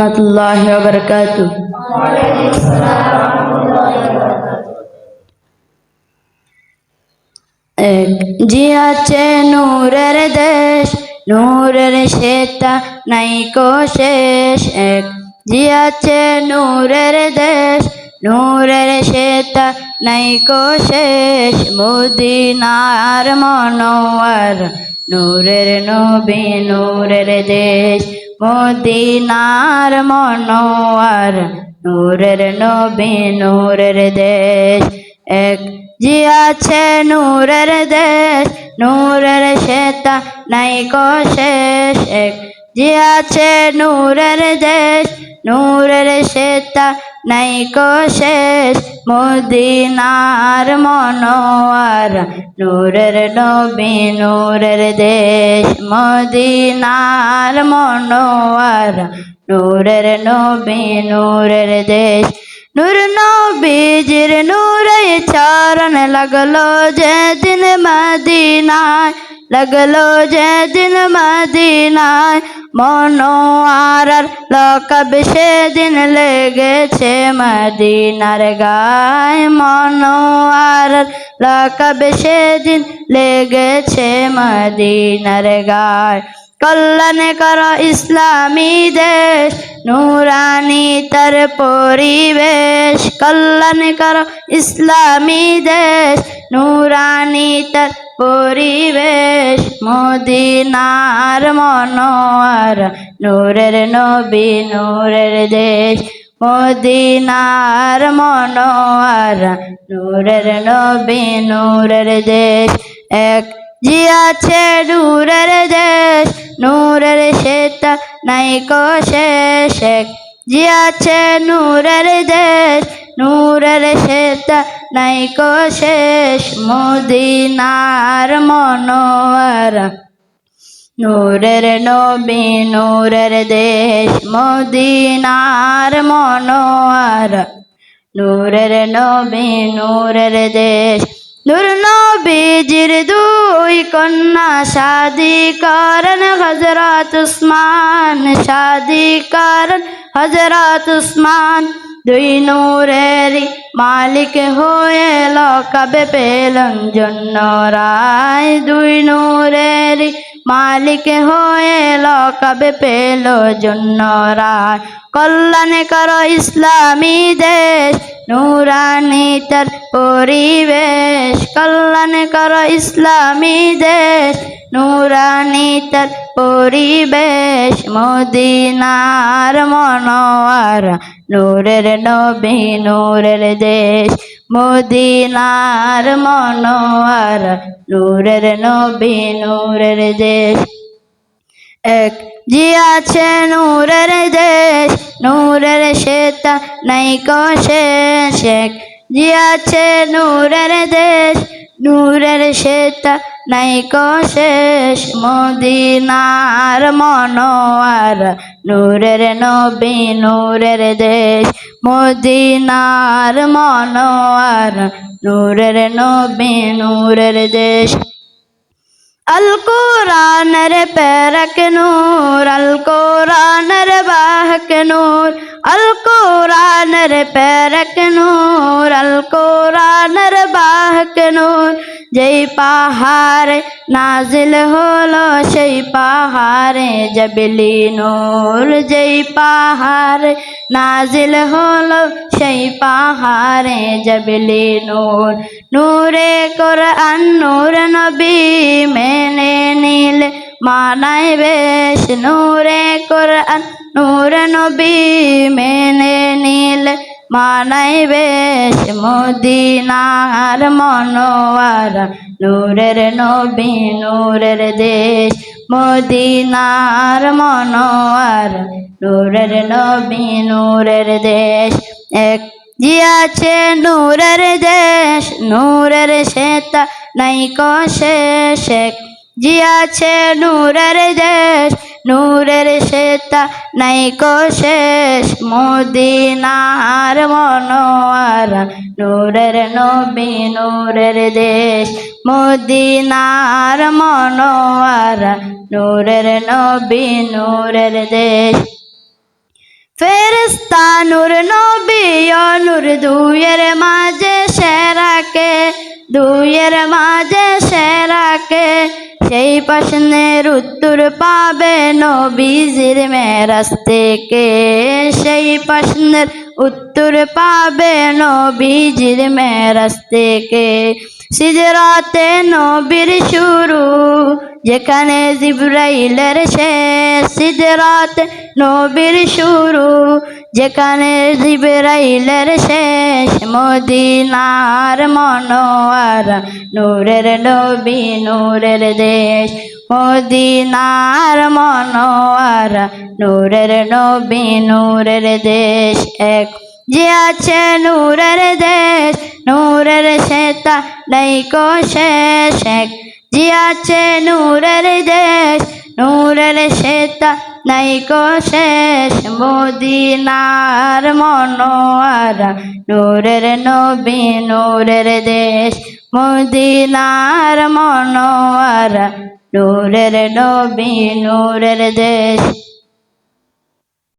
রহমতুল্লাহ বরকাত এক আছে নূরের দেশ, নূরের শ্বেতা নাই শেষ। এক জি আছে নূরের দেশ, নূরের শ্বেতা নাই শেষ। মদিনার মনোয়ার, নূরের নবী, নূরের দেশ। মদিনার মনোয়ার, নূরের নবী, নূরের দেশ। এক জি আছে নূরের দেশ, নূরের শ্বেতা নাই শেষ। এক জি আছে নূরের দেশ, নূরের শ্বেতা নাই শেষ মদিনার মনোয়ার। নূরের নবী নূরের দেশ মদিনার মনোয়ার। নূরের নবী নূরের দেশ নূর নবীজির নূরে চরণ লাগল যে দিন মদিনায়, লাগল যে দিন মদিনায় মনোয়ার লকব সেদিন লেগেছে মদিনার গায়। মনোয়ার লকব সেদিন লেগেছে মদিনার গায়। কল্যাণ কর ইসলামী দেশ, নুরানি তার পরিবেশ। কল্যাণ কর ইসলামী দেশ, নুরানি তার পরিবেশ। মদিনার মনোয়ার, নূরের নবী, নূরের দেশ। মদিনার মনোয়ার, নূরের নবী, নূরের দেশ। এক জি আছে নূরের দেশ, নূরের শ্বেতা নাই শেষ। এক জি আছে নূরের দেশ, নূরের শ্বেতা নাই শেষ। মদিনার মনোয়ার, নূরের নবী, নূরের দেশ, মদিনার মনোয়ার, নূরের নবী, নূরের দেশ নূর নবীজির দুই কন্যা শাদি করন হজরত উসমান, শাদি করন হজরত উসমান। দুই নূরের মালিক হয়ে লকাবে পেলন জন্য রায়। দুই নূরের মালিক হয়ে লকাবে পেল জন্য রায় কল্যাণ কর ইসলামী দেশ, নুরানি তার পরিবেশ। কল্যাণ কর ইসলামী দেশ, নুরানি তার পরিবেশ। মদিনার মনোয়ার, নূরের নবী, নূরের দেশ মদিনার মনোয়ার, নূরের নবী, নূরের দেশ। এক জি আছে নূরের দেশ, নূরের শ্বেতা নাই শেষ। এক জি নূরের দেশ নূরের শ্বেতা নাই শেষ, মদিনার মনোয়ার। নূরের নবী, নূরের দেশ, মদিনার মনোয়ার। নূরের নবী, নূরের দেশ। আল কোরআনের পেরক নূর, আল কোরআনের বাহক নূর। আল কোরআনের পেরক নূর, আল নূর যেই পাহাড়ে নাজিল হলো, সেই পাহাড়ে জবলি নূর যেই পাহাড়ে নাজিল হলো, সেই পাহাড়ে জবলি নূর নূরে কোরআন, নূর নবী মেনে নীল মানাই বেশ। নূরে কোরআন, নূর নবী মেনে নীল মানাই বেশ মদিনার মনোয়ার, নূরের নবী, নূরের দেশ। মদিনার মনোয়ার, নূরের নবী, নূরের দেশ। এক জিয়াছে নূরের দেশ, নূরের শ্বেতা নাই শেষ। এক জি আছে নূরের দেশ নূরের শ্বেতা নাই শেষ। মদিনার মনোয়ার, নূরের নবী, নূরের দেশ। মদিনার মনোয়ার, নূরের নবী, নূরের দেশ। ফেরস্তা নূর নবী নূর দুয়ের মাঝে সেরাকে দুয়ের মাঝে সেই প্রশ্নের উত্তর পাবে নবীজির মেরাজ থেকে। সেই প্রশ্নের উত্তর পাবে নবীজির মেরাজ থেকে। সিজরাতে নবীর শুরু, যেখানে জিব্রাইলের শেষ। সিজরাতে নবীর শুরু, যেখানে জিব্রাইলের শেষ। মদিনার মনোয়ার, নূরের নবী, নূরের দেশ মদিনার মনোয়ার, নূরের নবী, নূরের দেশ এক। যে আছে নূরের দেশ, নূরের শ্বেতা নাই কো শেষ এক যে আছে নূরের দেশ, নূরের শ্বেতা নাই শেষ মদিনার মনোয়ারা নূরের নবী নূরের দেশ। মদিনার মনোয়ারা নূরের নবী নূরের দেশ।